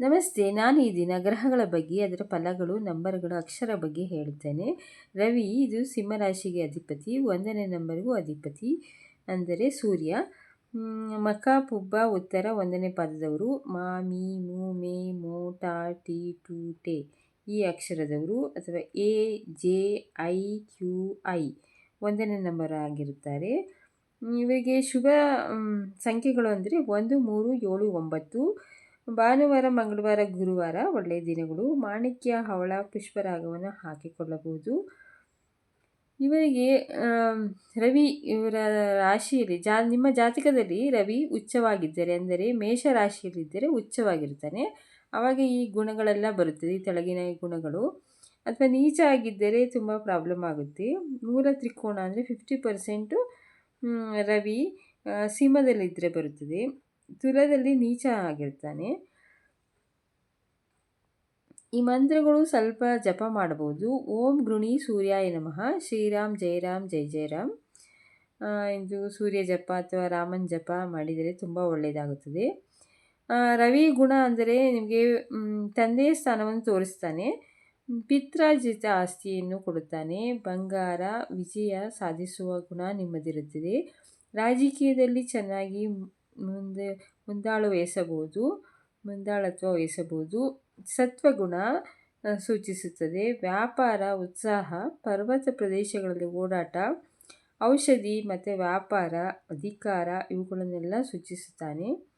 ನಮಸ್ತೆ, ನಾನು ಈ ದಿನ ಗ್ರಹಗಳ ಬಗ್ಗೆ, ಅದರ ಫಲಗಳು, ನಂಬರ್ಗಳು, ಅಕ್ಷರ ಬಗ್ಗೆ ಹೇಳುತ್ತೇನೆ. ರವಿ, ಇದು ಸಿಂಹರಾಶಿಗೆ ಅಧಿಪತಿ, ಒಂದನೇ ನಂಬರ್ಗೂ ಅಧಿಪತಿ ಅಂದರೆ ಸೂರ್ಯ. ಮಕ, ಪುಬ್ಬ, ಉತ್ತರ, ಒಂದನೇ ಪಾದದವರು. ಮಾ, ಮೀ, ಮೂ ಟಾ, ಟಿ, ಟು ಈ ಅಕ್ಷರದವರು ಅಥವಾ A, J, I, Q, I ಒಂದನೇ ನಂಬರ್ ಆಗಿರುತ್ತಾರೆ. ಇವರಿಗೆ ಶುಭ ಸಂಖ್ಯೆಗಳು ಅಂದರೆ ಒಂದು, ಮೂರು, ಏಳು, ಒಂಬತ್ತು. ಭಾನುವಾರ, ಮಂಗಳವಾರ, ಗುರುವಾರ ಒಳ್ಳೆಯ ದಿನಗಳು. ಮಾಣಿಕ್ಯ ಹವಳ ಪುಷ್ಪರಾಗವನ್ನು ಹಾಕಿಕೊಳ್ಳಬಹುದು. ಇವರಿಗೆ ರವಿ ಇವರ ರಾಶಿಯಲ್ಲಿ ಜಾ, ನಿಮ್ಮ ಜಾತಕದಲ್ಲಿ ರವಿ ಉಚ್ಚವಾಗಿದ್ದರೆ ಅಂದರೆ ಮೇಷ ರಾಶಿಯಲ್ಲಿದ್ದರೆ ಉಚ್ಚವಾಗಿರ್ತಾನೆ ಆವಾಗ ಈ ಗುಣಗಳೆಲ್ಲ ಬರುತ್ತದೆ, ಈ ತೆಳಗಿನ ಗುಣಗಳು. ಅಥವಾ ನೀಚ ಆಗಿದ್ದರೆ ತುಂಬ ಪ್ರಾಬ್ಲಮ್ ಆಗುತ್ತೆ. ಮೂಲ ತ್ರಿಕೋಣ ಅಂದರೆ ಫಿಫ್ಟಿ ಪರ್ಸೆಂಟು ರವಿ ಸಿಂಹದಲ್ಲಿದ್ದರೆ ಬರುತ್ತದೆ. ತುಲದಲ್ಲಿ ನೀಚ ಆಗಿರ್ತಾನೆ. ಈ ಮಂತ್ರಗಳು ಸ್ವಲ್ಪ ಜಪ ಮಾಡಬಹುದು. ಓಂ ಗೃಣಿ ಸೂರ್ಯಾಯ ನಮಃ. ಶ್ರೀರಾಮ್ ಜಯರಾಮ್ ಜೈ ರಾಮ್. ಇದು ಸೂರ್ಯ ಜಪ ಅಥವಾ ರಾಮನ್ ಜಪ ಮಾಡಿದರೆ ತುಂಬ ಒಳ್ಳೆಯದಾಗುತ್ತದೆ. ರವಿ ಗುಣ ಅಂದರೆ ನಿಮಗೆ ತಂದೆಯ ಸ್ಥಾನವನ್ನು ತೋರಿಸ್ತಾನೆ. ಪಿತ್ರಾಜಿತ ಆಸ್ತಿಯನ್ನು ಕೊಡುತ್ತಾನೆ. ಬಂಗಾರ, ವಿಜಯ ಸಾಧಿಸುವ ಗುಣ ನಿಮ್ಮದಿರುತ್ತದೆ. ರಾಜಕೀಯದಲ್ಲಿ ಚೆನ್ನಾಗಿ ಮುಂದೆ ಮುಂದಾಳು ವಹಿಸಬಹುದು ಮುಂದಾಳತ್ವ ವಹಿಸಬಹುದು ಸತ್ವಗುಣ ಸೂಚಿಸುತ್ತದೆ. ವ್ಯಾಪಾರ, ಉತ್ಸಾಹ, ಪರ್ವತ ಪ್ರದೇಶಗಳಲ್ಲಿ ಓಡಾಟ, ಔಷಧಿ ಮತ್ತು ವ್ಯಾಪಾರ, ಅಧಿಕಾರ ಇವುಗಳನ್ನೆಲ್ಲ ಸೂಚಿಸುತ್ತಾನೆ.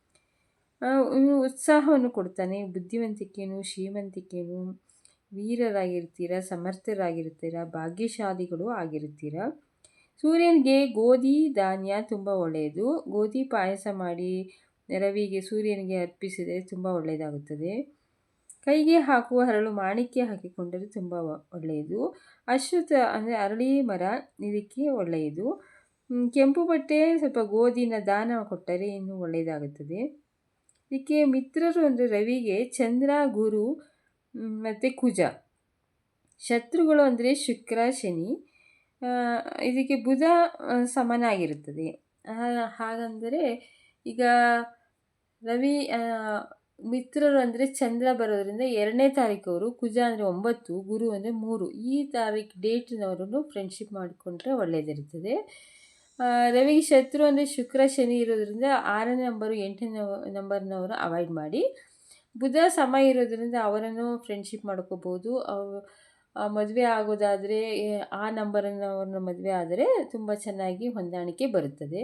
ಉತ್ಸಾಹವನ್ನು ಕೊಡ್ತಾನೆ. ಬುದ್ಧಿವಂತಿಕೆಯನ್ನು ಶ್ರೀಮಂತಿಕೆಯನ್ನು ವೀರರಾಗಿರ್ತೀರ, ಸಮರ್ಥರಾಗಿರ್ತೀರ, ಭಾಗ್ಯಶಾಲಿಗಳು ಆಗಿರ್ತೀರ. ಸೂರ್ಯನಿಗೆ ಗೋಧಿ, ಧಾನ್ಯ ತುಂಬ ಒಳ್ಳೆಯದು. ಗೋಧಿ ಪಾಯಸ ಮಾಡಿ ರವಿಗೆ ಸೂರ್ಯನಿಗೆ ಅರ್ಪಿಸಿದರೆ ತುಂಬ ಒಳ್ಳೆಯದಾಗುತ್ತದೆ. ಕೈಗೆ ಹಾಕುವ ಹರಳು ಮಾಣಿಕ್ಯ ಹಾಕಿಕೊಂಡರೆ ತುಂಬ ಒಳ್ಳೆಯದು. ಅಶ್ವತ್ಥ ಅಂದರೆ ಅರಳಿ ಮರ, ಇದಕ್ಕೆ ಒಳ್ಳೆಯದು. ಕೆಂಪು ಬಟ್ಟೆ ಸ್ವಲ್ಪ ಗೋಧಿನ ದಾನ ಕೊಟ್ಟರೆ ಇನ್ನೂ ಒಳ್ಳೆಯದಾಗುತ್ತದೆ. ಇದಕ್ಕೆ ಮಿತ್ರರು ಅಂದರೆ ರವಿಗೆ ಚಂದ್ರ, ಗುರು ಮತ್ತು ಕುಜ. ಶತ್ರುಗಳು ಅಂದರೆ ಶುಕ್ರ, ಶನಿ. ಇದಕ್ಕೆ ಬುಧ ಸಮನಾಗಿರುತ್ತದೆ. ಹಾಗಂದರೆ ಈಗ ರವಿ ಮಿತ್ರರು ಅಂದರೆ ಚಂದ್ರ ಬರೋದ್ರಿಂದ ಎರಡನೇ ತಾರೀಕು ಅವರು ಕುಜ ಅಂದರೆ ಒಂಬತ್ತು, ಗುರು ಅಂದರೆ ಮೂರು, ಈ ತಾರೀಕು ಡೇಟ್ನವರನ್ನು ಫ್ರೆಂಡ್ಶಿಪ್ ಮಾಡಿಕೊಂಡ್ರೆ ಒಳ್ಳೆಯದಿರುತ್ತದೆ. ರವಿ ಶತ್ರು ಅಂದರೆ ಶುಕ್ರ, ಶನಿ ಇರೋದ್ರಿಂದ ಆರನೇ ನಂಬರು ಎಂಟನೇ ನಂಬರ್ನವರು ಅವಾಯ್ಡ್ ಮಾಡಿ, ಬುಧ ಸಮ ಇರೋದ್ರಿಂದ ಅವರನ್ನು ಫ್ರೆಂಡ್ಶಿಪ್ ಮಾಡ್ಕೋಬೋದು. ಮದುವೆ ಆಗೋದಾದರೆ ಆ ನಂಬರನ್ನವ್ರನ್ನ ಮದುವೆ ಆದರೆ ತುಂಬ ಚೆನ್ನಾಗಿ ಹೊಂದಾಣಿಕೆ ಬರುತ್ತದೆ.